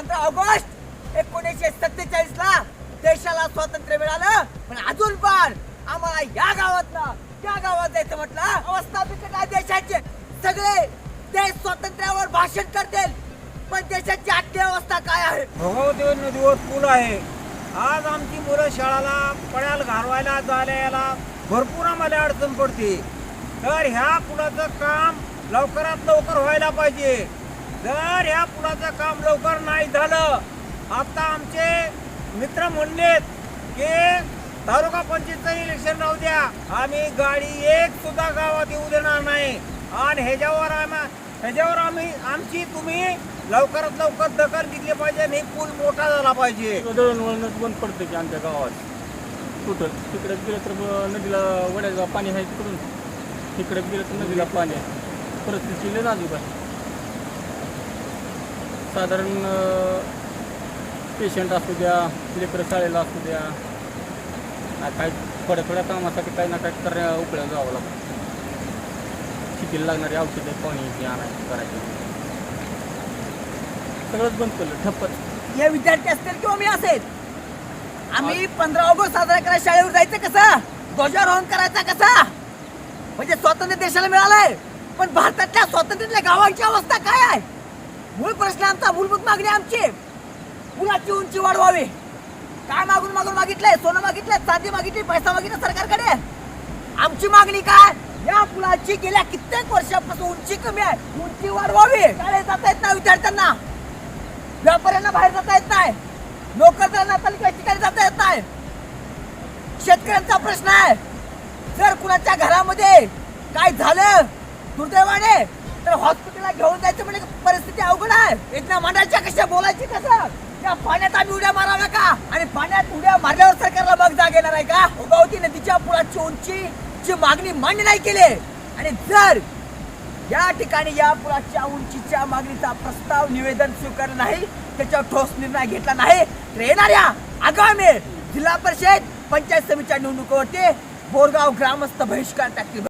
पंधरा ऑगस्ट एकोणीसशे सत्तेचाळीस ला देशाला स्वातंत्र्य मिळालं. पण अजून पण आम्हाला या गावातनं त्या गावात जायचं म्हटलं अवस्था बिकट आहे देशाचे. सगळे देश स्वातंत्र्यावर भाषण करतील. पण देशाची आठवी अवस्था काय आहे? भोगावती नदीवर पूल आहे. आज आमची मुलं शाळाला पळ्याला घालवायला जायला यायला भरपूर आम्हाला अडचण पडते. तर ह्या पुलाचं काम लवकरात लवकर व्हायला पाहिजे. जर ह्या पुलाचं काम लवकर नाही झालं आता आमचे मित्र म्हणलेत की तालुका पंचायतचं इलेक्शन राहू द्या. आम्ही गाडी एक सुद्धा गावात येऊ देणार नाही. आणि ह्याच्यावर आम्हा ह्याच्यावर आम्ही आमची तुम्ही लवकरात लवकर दखल घेतली पाहिजे आणि पूल मोठा झाला पाहिजे. दळणवळणच बंद पडतं की आमच्या गावात. टोटल तिकडे गेलं तर नदीला वड्याचं पाणी आहे तिकडून. तिकडे गेलं तर नदीला पाणी आहे. परिस्थिती लय नाजूक आहे साधारण पेशंट असू द्या लेकरं शाळेला असू द्या काय थोड्या थोड्या कामासाठी काही ना काही कर उपळ्या जावं लागतं. शिकीला लागणारी औषधं पाणी आणायचं करायचं. सगळंच बंद केलं ठप्पच. हे विद्यार्थी असतील किंवा मी असेल आम्ही पंधरा ऑगस्ट साजरा करायला शाळेवर जायचं कसं? ध्वजारोहण करायचा कसा? म्हणजे स्वातंत्र्य देशाला मिळालंय पण भारतातल्या स्वातंत्र्यातल्या गावांची अवस्था काय आहे? मूळ प्रश्न आमचा मूलभूत मागणी आमची. मुलाची उंची वाढवावी. काय मागून मागून मागितलंय? सोनं मागितलंय? चांदी मागितली? पैसा मागितला सरकारकडे? आमची मागणी काय? या पुलाची गेल्या कित्येक वर्षापासून उंची कमी आहे. उंची वाढवावी. शाळेत जाता येत नाही विद्यार्थ्यांना. व्यापाऱ्यांना बाहेर जाता येत नाही. नोकरदारांना तालुक्याच्या ठिकाणी जाता येत नाही. शेतकऱ्यांचा प्रश्न आहे. जर कुणाच्या घरामध्ये काय झालं दुर्दैवाने तर हॉस्पिटलला घेऊन जायचं म्हणजे परिस्थिती अवघड आहे. इथल्या मांडायच्या कशा बोलायची कसं? त्या पाण्यात आम्ही उड्या माराव्या का आणि पाण्यात उड्या मारल्यावर सरकारला मग जाग येणार आहे का? उगवती नदीच्या पुलाची उंची ची मागणी मान्य नाही केली. आणि जर या ठिकाणी या पुलाच्या उंचीच्या मागणीचा प्रस्ताव निवेदन स्वीकार नाही त्याच्यावर ठोस निर्णय घेतला नाही तर येणाऱ्या आगामी जिल्हा परिषद पंचायत समितीच्या निवडणुकीवरती बोरगाव ग्रामस्थ बहिष्कार टाकतील.